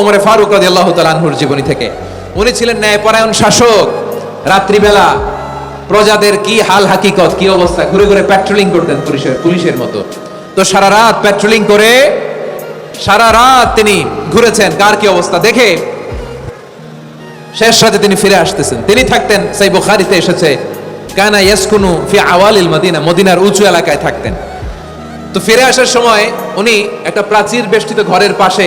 ওমরে ফারুক রাজি আল্লাহ তালানহুর জীবনী থেকে। উনি ছিলেন ন্যায়পরায়ণ শাসক। রাত্রিবেলা প্রজাদের কি হাল হাকিকত, কি অবস্থা? ঘুরে ঘুরে প্যাট্রোলিং করতেন পুলিশের পুলিশের মতো। তো সারা রাত প্যাট্রোলিং করে সারা রাত তিনি ঘুরেছেন, কার কি অবস্থা দেখে শেষ রাতে তিনি ফিরে আসতেছেন। তিনি থাকতেন, সেই বুখারিতে এসেছে, কানা ইয়াসকুনু ফি আওয়ালিল মদিনা মদিনার উঁচু এলাকায় থাকতেন। তো ফিরে আসার সময় উনি একটা প্রাচীর বেষ্টিত ঘরের পাশে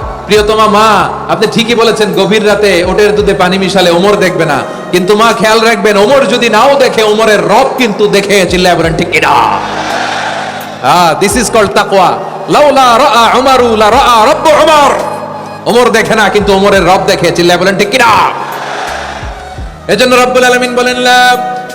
প্রিয়তমা মা, আপনি ঠিকই বলেছেন, গভীর রাতে ওটের দুধে পানি মিশালে ওমর দেখবে না। কিন্তু মা, খেয়াল রাখবেন, ওমর যদি নাও দেখে, ওমরের রব কিন্তু দেখে, চিল্লায় বলেন, ঠিক কিনা হ্যাঁ দিস ইজ কল্ড তাকওয়া। লাউলা রাআ উমারু, লা রাআ রব্বু উমর। ওমর দেখে না, কিন্তু ওমরের রব দেখে ঠিক এজন্য রব্বুল আলামিন বলেন, লা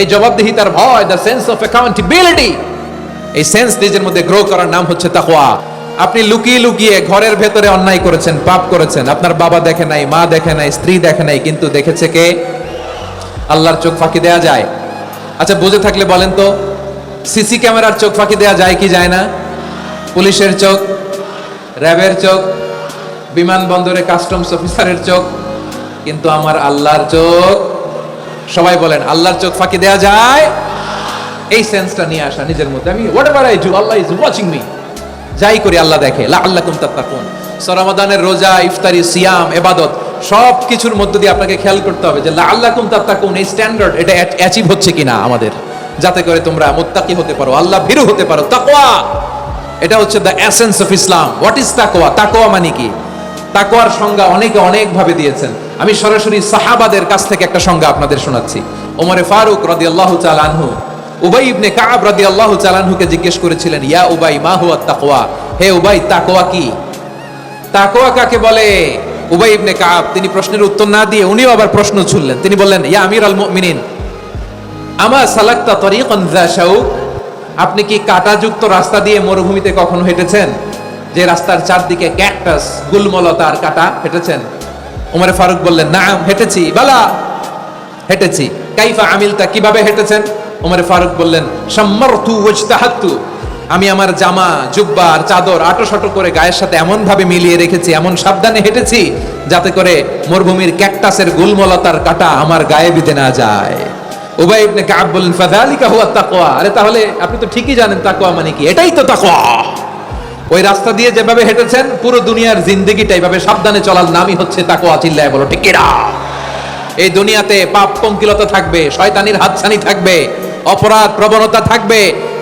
এই জবাবদিহিতার ভয় দ্য সেন্স অফ অ্যাকাউন্টেবিলিটি এই সেন্স নিজের মধ্যে গ্রো করার নাম হচ্ছে তাকোয়া আপনি লুকিয়ে লুকিয়ে ঘরের ভেতরে অন্যায় করেছেন, পাপ করেছেন। আপনার বাবা দেখে নাই, মা দেখে নাই, স্ত্রী দেখে নাই, কিন্তু দেখেছে কে? আল্লাহর চোখ ফাঁকি দেয়া যায়। আচ্ছা বুঝে থাকলে বলেন তো, সিসি ক্যামেরার চোখ ফাঁকি দেয়া যায় কি যায় না? পুলিশের চোখ, র্যাবের চোখ, বিমানবন্দরে কাস্টমস অফিসারের চোখ, কিন্তু আমার আল্লাহর চোখ সবাই বলেন, আল্লাহর চোখ ফাঁকি দেয়া যায়? এই সেন্সটা নিয়ে আসা নিজের মধ্যে। আমি whatever I do Allah is watching me যাই করি আল্লাহ দেখে। লা আল্লাহ কুম তাত্তাকুন সরমাদানের রোজা, ইফতারি, সিয়াম, এবাদত সব কিছুর মধ্য দিয়ে আপনাকে খেয়াল করতে হবে যে লা আল্লাহ কুম তাত্তাকুন, এই স্ট্যান্ডার্ড এটা অ্যাচিভ হচ্ছে কিনা আমাদের। যাতে করে তোমরা মুত্তাকি হতে পারো, আল্লাহ ভীরু হতে পারো। তাকওয়া! এটা হচ্ছে the essence of Islam what is তাকওয়া? তাকওয়া মানে কি? তাকওয়ার সংজ্ঞা অনেকে অনেক ভাবে দিয়েছেন। আমি সরাসরি সাহাবাদের কাছ থেকে একটা সংজ্ঞা আপনাদের শোনাচ্ছি। ওমরে ফারুক রাদিয়াল্লাহু তাআলা আনহু, উবাই ইবনে কাব রাদিয়াল্লাহু তাআলা আনহুকে জিজ্ঞেস করেছিলেন, ইয়া উবাই, মা হুয়া তাকওয়া? হে উবাই তাকোয়া কি? তাকোয়া কাকে বলে? উবাই ইবনে কাব তিনি প্রশ্নের উত্তর না দিয়ে উনিও আবার প্রশ্ন ছুড়লেন। তিনি বললেন, ইয়া আমির আল মুমিনিন, আমা সালাক্তা তরিকান যা আপনি কি কাঁটাযুক্ত রাস্তা দিয়ে মরুভূমিতে কখনো হেঁটেছেন? যে রাস্তার চারদিকে ক্যাকটাস, গুলমলতার কাটা, হেঁটেছেন। উমরে ফারুক বললেন না হেঁটেছি। বালা, হেঁটেছি। কাইফা আমিলতা? কীভাবে হেঁটেছেন? উমরে ফারুক বললেন, সম্মারতু ওয়াজতাহাত্তু। আমি আমার জামা, জুব্বা আর চাদর আটো শটো করে গায়ের সাথে এমন ভাবে মিলিয়ে রেখেছি, এমন সাবধানে হেঁটেছি যাতে করে মরুভূমির ক্যাকটাসের গুলমলতার কাটা আমার গায়ে বিঁধে না যায়। উবাই ইবনে কাব বললেন, ফাযালিকা হুয়া তাকওয়া। আরে তাহলে আপনি তো ঠিকই জানেন তাকওয়া মানে কি? এটাই তো তাকওয়া। ওই রাস্তা দিয়ে যেভাবে হেঁটেছেন, পুরো দুনিয়ার জিন্দেগিটা এইভাবে সাবধানে চলার নামই হচ্ছে তাকওয়া চিল্লায় বলো, ঠিক এই দুনিয়াতে পাপ পঙ্কিলতা থাকবে, শয়তানির হাতছানি থাকবে, অপরাধ প্রবণতা থাকবে,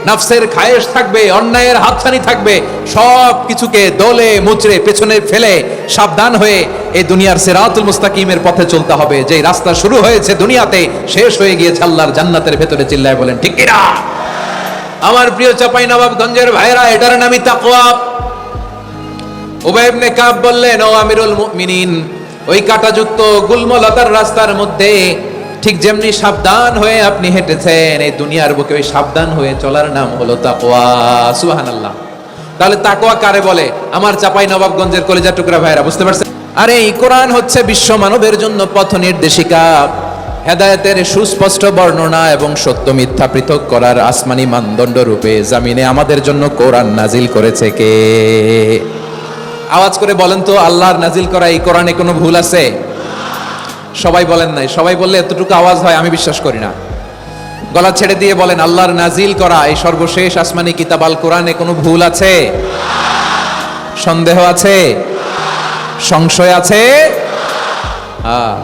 নফসের খায়েশ থাকবে, অন্যায়ের হাতছানি থাকবে সব কিছুকে দলে, মুচড়ে, পেছনে ফেলে সাবধান হয়ে এই দুনিয়ার সিরাতুল মুস্তাকিমের পথে চলতে হবে। যে রাস্তা শুরু হয়েছে দুনিয়াতে, শেষ হয়ে গিয়েছে আল্লাহর জান্নাতের ভেতরে চিল্লায় বলেন, ঠিক আমার প্রিয় চাপাই নবাবগঞ্জের ভাইরা এটার নামই তাকওয়া। উবাই ইবনে কাব বললেন, ও আমিরুল মুমিনিন, ওই কাটাযুক্ত গুলমলতার রাস্তার মধ্যে ঠিক যেমনি সাবধান হয়ে আপনি হেঁটেছেন, এই দুনিয়ার বুকে ওই সাবধান হয়ে চলার নাম হলো তাকওয়া। সুবহানাল্লাহ। তাহলে তাকওয়া কারে বলে? আমার চাপাই নবাবগঞ্জের কলেজা টুকরা ভাইরা বুঝতে পারছেন? আরে, এই কোরআন হচ্ছে বিশ্ব মানবের জন্য পথ নির্দেশিকা। হেদায়েতের সুস্পষ্ট বর্ণনা এবং সত্য মিথ্যা পৃথক করার আসমানি মানদণ্ড রূপে জামিনে আমাদের জন্য কোরআন নাজিল করেছে কে? আওয়াজ করে বলেন তো, আল্লাহর নাজিল করা এই কোরআনে কোনো ভুল আছে? সবাই বলেন নাই, সবাই বললে এতটুকু আওয়াজ হয়, আমি বিশ্বাস করি না। গলা ছেড়ে দিয়ে বলেন, আল্লাহর নাজিল করা এই সর্বশেষ আসমানি কিতাব আল কোরআনে কোনো ভুল আছে? সন্দেহ আছে? সংশয় আছে?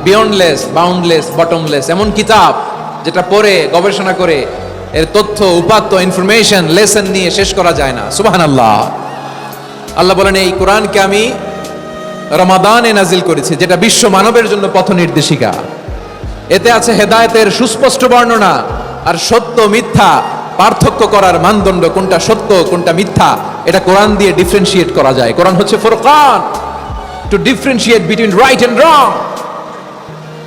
বিয়ন্ডলেস বাউন্ডলেস বটমলেস এমন কিতাব যেটা পড়ে, গবেষণা করে, এর তথ্য, উপাত্ত ইনফরমেশন লেসন নিয়ে শেষ করা যায় না। সুবাহান আল্লাহ আল্লাহ বলেন, এই কোরআনকে আমি রমাদানে নাজিল করেছি, যেটা বিশ্ব মানবের জন্য পথ নির্দেশিকা। এতে আছে হেদায়েতের সুস্পষ্ট বর্ণনা আর সত্য, মিথ্যা, পার্থক্য করার মানদণ্ড, কোনটা সত্য, কোনটা মিথ্যা, এটা কোরআন দিয়ে ডিফারেন্সিয়েট করা যায়। কোরআন হচ্ছে Furqan. To differentiate between right and wrong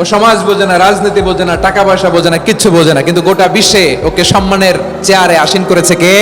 ও সমাজ বোঝে না, রাজনীতি বোঝে না, টাকা পয়সা বোঝে না, কিচ্ছু বোঝে না। কিন্তু গোটা বিশ্বে ওকে সম্মানের চেয়ারে আসীন করেছে কে?